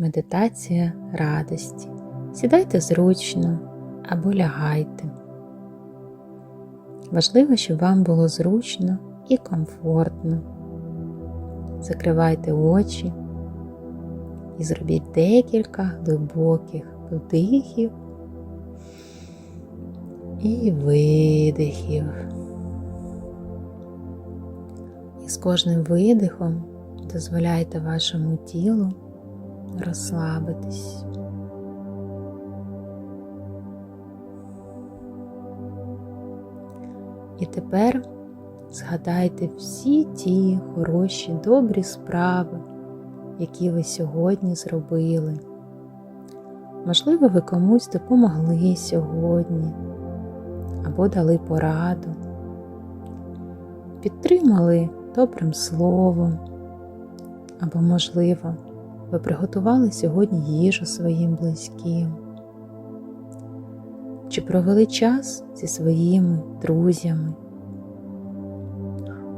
медитація радості. Сідайте зручно або лягайте. Важливо, щоб вам було зручно і комфортно. Закривайте очі і зробіть декілька глибоких вдихів і видихів. І з кожним видихом дозволяйте вашому тілу розслабитись. І тепер згадайте всі ті хороші, добрі справи, які ви сьогодні зробили. Можливо, ви комусь допомогли сьогодні або дали пораду, підтримали добрим словом, або, можливо, ви приготували сьогодні їжу своїм близьким, чи провели час зі своїми друзями,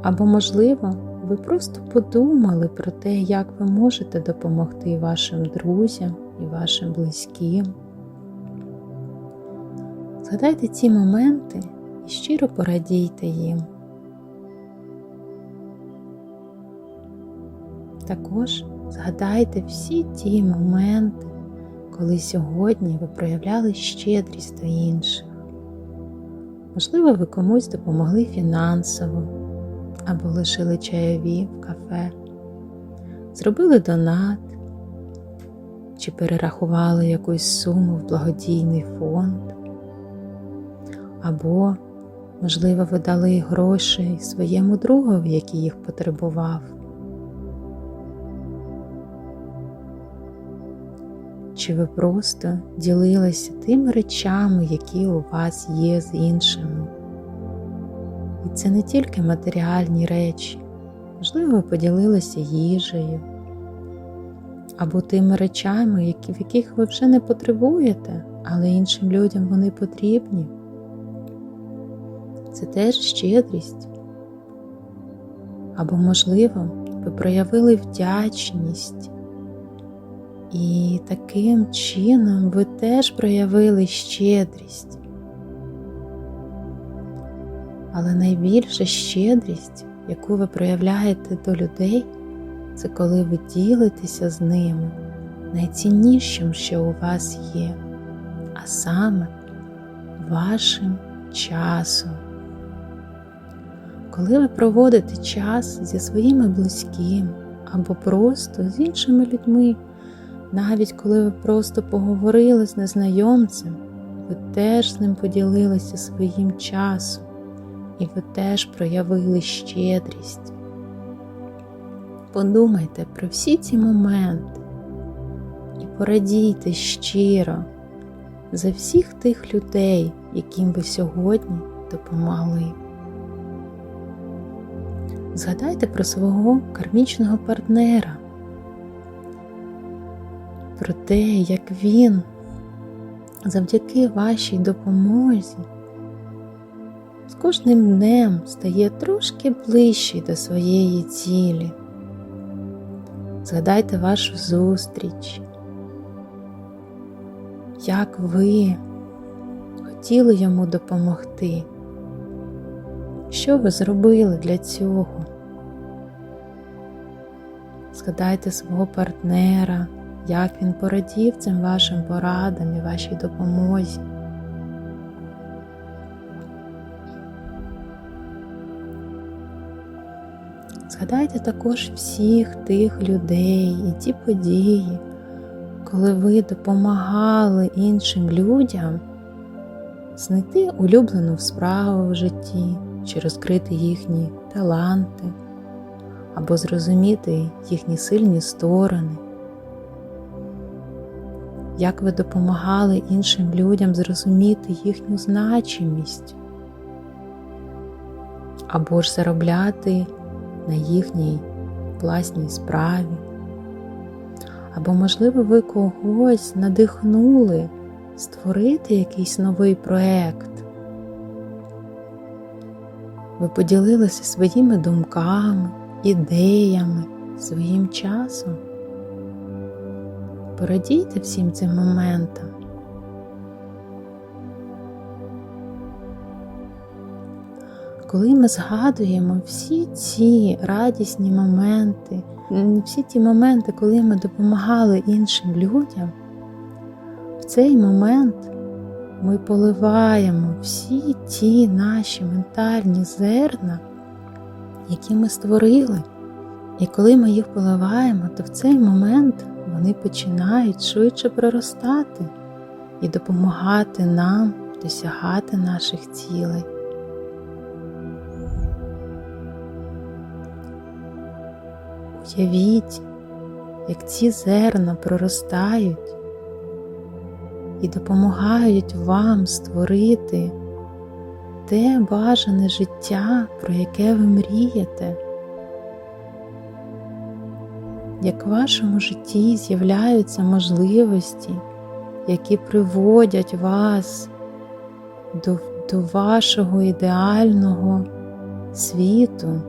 або, можливо, ви просто подумали про те, як ви можете допомогти вашим друзям і вашим близьким. Згадайте ці моменти і щиро порадійте їм. Також згадайте всі ті моменти, коли сьогодні ви проявляли щедрість до інших. Можливо, ви комусь допомогли фінансово або лишили чайові в кафе, зробили донат чи перерахували якусь суму в благодійний фонд, або, можливо, ви дали гроші своєму другові, який їх потребував. Чи ви просто ділилися тими речами, які у вас є з іншими? І це не тільки матеріальні речі, можливо, ви поділилися їжею або тими речами, які, в яких ви вже не потребуєте, але іншим людям вони потрібні. Це теж щедрість. Або, можливо, ви проявили вдячність. І таким чином ви теж проявили щедрість. Але найбільша щедрість, яку ви проявляєте до людей, це коли ви ділитеся з ними найціннішим, що у вас є, а саме вашим часом. Коли ви проводите час зі своїми близькими або просто з іншими людьми, навіть коли ви просто поговорили з незнайомцем, ви теж з ним поділилися своїм часом, і ви теж проявили щедрість. Подумайте про всі ці моменти і порадійте щиро за всіх тих людей, яким ви сьогодні допомогли. Згадайте про свого кармічного партнера про те, як він завдяки вашій допомозі з кожним днем стає трошки ближчий до своєї цілі. Згадайте вашу зустріч, як ви хотіли йому допомогти. Що ви зробили для цього? Згадайте свого партнера як він порадів цим вашим порадам і вашій допомозі. Згадайте також всіх тих людей і ті події, коли ви допомагали іншим людям знайти улюблену справу в житті чи розкрити їхні таланти або зрозуміти їхні сильні сторони як ви допомагали іншим людям зрозуміти їхню значимість, або ж заробляти на їхній власній справі, або, можливо, ви когось надихнули створити якийсь новий проект. Ви поділилися своїми думками, ідеями, своїм часом. Порадійте всім цим моментам. Коли ми згадуємо всі ці радісні моменти, всі ті моменти, коли ми допомагали іншим людям, в цей момент ми поливаємо всі ті наші ментальні зерна, які ми створили. І коли ми їх поливаємо, то в цей момент вони починають швидше проростати і допомагати нам досягати наших цілей. Уявіть, як ці зерна проростають і допомагають вам створити те бажане життя, про яке ви мрієте. Як в вашому житті з'являються можливості, які приводять вас до, до вашого ідеального світу.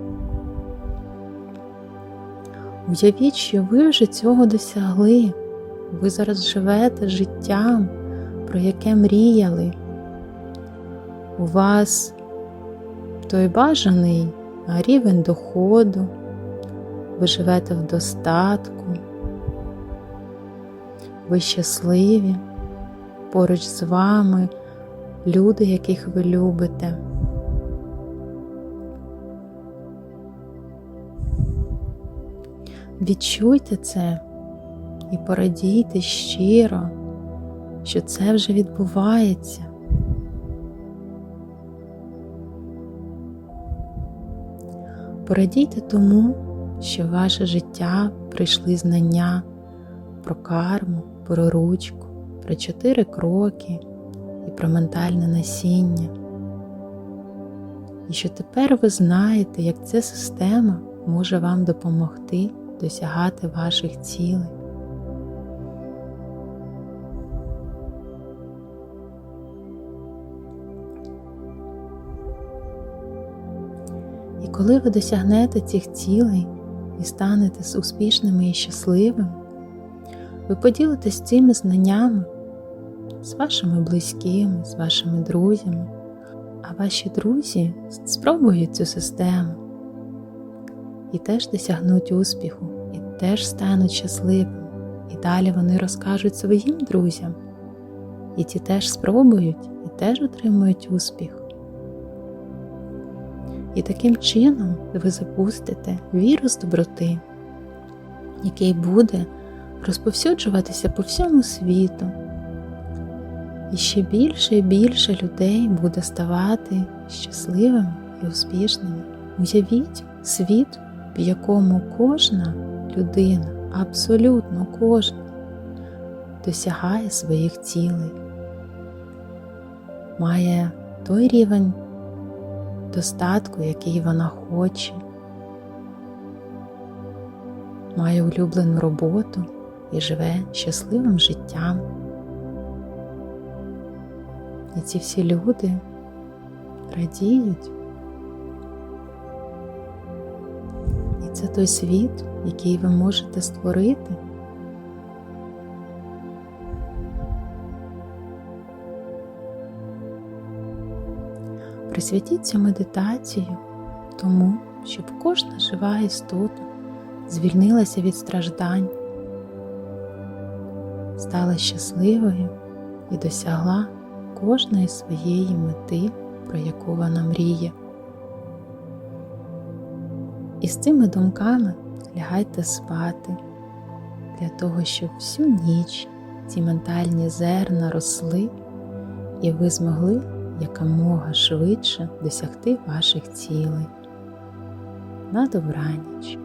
Уявіть, що ви вже цього досягли, ви зараз живете життям, про яке мріяли. У вас той бажаний рівень доходу, ви живете в достатку, ви щасливі, поруч з вами люди, яких ви любите. Відчуйте це і порадійте щиро, що це вже відбувається. Порадійте тому, що в ваше життя прийшли знання про карму, про ручку, про чотири кроки і про ментальне насіння. І що тепер ви знаєте, як ця система може вам допомогти досягати ваших цілей. І коли ви досягнете цих цілей і станете успішними і щасливими, ви поділитесь цими знаннями з вашими близькими, з вашими друзями, а ваші друзі спробують цю систему і теж досягнуть успіху, і теж стануть щасливими. І далі вони розкажуть своїм друзям, і ті теж спробують і теж отримують успіх. І таким чином ви запустите вірус доброти, який буде розповсюджуватися по всьому світу. І ще більше і більше людей буде ставати щасливими і успішними. Уявіть світ, в якому кожна людина, абсолютно кожна, досягає своїх цілей, має той рівень достатку, який вона хоче, має улюблену роботу і живе щасливим життям. І ці всі люди радіють. І це той світ, який ви можете створити. Присвятіть цю медитацію тому, щоб кожна жива істота звільнилася від страждань, стала щасливою і досягла кожної своєї мети, про яку вона мріє. І з цими думками лягайте спати для того, щоб всю ніч ці ментальні зерна росли, і ви змогли якомога швидше досягти ваших цілей. На добраніч!